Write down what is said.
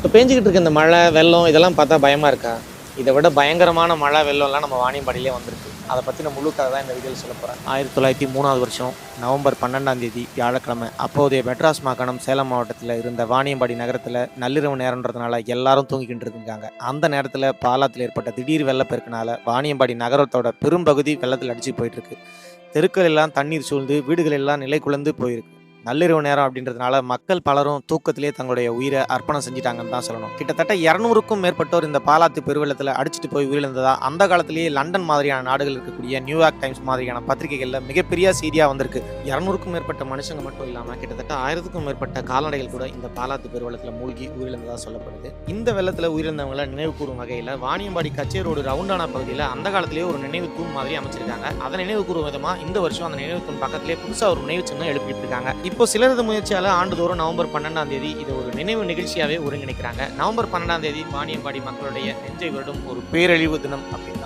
இப்போ பேஞ்சிக்கிட்டு இருக்க இந்த மழை வெள்ளம் இதெல்லாம் பார்த்தா பயமாக இருக்கா? இதை விட பயங்கரமான மழை வெள்ளம்லாம் நம்ம வாணியம்பாடியிலே வந்திருக்கு. அதை பற்றின முழு கதை தான் இந்த வீடியோவில் சொல்ல போகிறேன் ஆயிரத்தி தொள்ளாயிரத்தி மூணாவது வருஷம் நவம்பர் பன்னெண்டாம் தேதி வியாழக்கிழமை அப்போதைய மெட்ராஸ் மாகாணம் சேலம் மாவட்டத்தில் இருந்த வாணியம்பாடி நகரத்தில் நள்ளிரவு நேரம்ன்றதுனால எல்லாரும் தூங்கிக்கிட்டு இருக்காங்க அந்த நேரத்தில் பாலாத்தில் ஏற்பட்ட திடீர் வெள்ளப்பெருக்கினால வாணியம்பாடி நகரத்தோட பெரும்பகுதி வெள்ளத்தில் அடிச்சு போயிட்டு இருக்கு. தெருக்கள் எல்லாம் தண்ணீர் சூழ்ந்து வீடுகள் எல்லாம் நிலை குலந்து போயிருக்கு. நள்ளிரவு நேரம் அப்படின்றதுனால மக்கள் பலரும் தூக்கத்திலே தங்களுடைய உயிரை அர்ப்பணம் செஞ்சிட்டாங்கன்னு தான் சொல்லணும். கிட்டத்தட்ட இரநூறுக்கும் மேற்பட்டோர் இந்த பாலாத்து பெருவெள்ளத்தில் அடிச்சுட்டு போய் உயிரிழந்ததா அந்த காலத்திலேயே லண்டன் மாதிரியான நாடுகள் இருக்கக்கூடிய நியூயார்க் டைம்ஸ் மாதிரியான பத்திரிகைகளில் மிகப்பெரிய செய்தியாக வந்திருக்கு. இரநூறுக்கும் மேற்பட்ட மனுஷங்க மட்டும் இல்லாமல் கிட்டத்தட்ட ஆயிரத்துக்கும் மேற்பட்ட கால்நடைகள் கூட இந்த பாலாத்து பெருவெள்ளத்தில் மூழ்கி உயிரிழந்ததா சொல்லப்படுது. இந்த வெள்ளத்தில் உயிரிழந்தவங்களை நினைவு கூறும் வகையில் வாணியம்பாடி கச்சேரி ரோடு ரவுண்டானா பகுதியில் அந்த காலத்திலேயே ஒரு நினைவு தூண் மாதிரி அமைச்சிருக்காங்க. அதை நினைவு கூறும் விதமாக இந்த வருஷம் அந்த நினைவு தூண் பக்கத்திலே புதுசாக ஒரு நினைவு சின்னம் எழுப்பிட்டு இருக்காங்க. இப்போ சிலரது முயற்சியால் ஆண்டுதோறும் நவம்பர் பன்னெண்டாம் தேதி இது ஒரு நினைவு நிகழ்ச்சியாகவே ஒருங்கிணைக்கிறாங்க. நவம்பர் பன்னெண்டாம் தேதி வாணியம்பாடி மக்களுடைய நெஞ்சை வருடம் ஒரு பேரழிவு தினம் அப்படின்னு.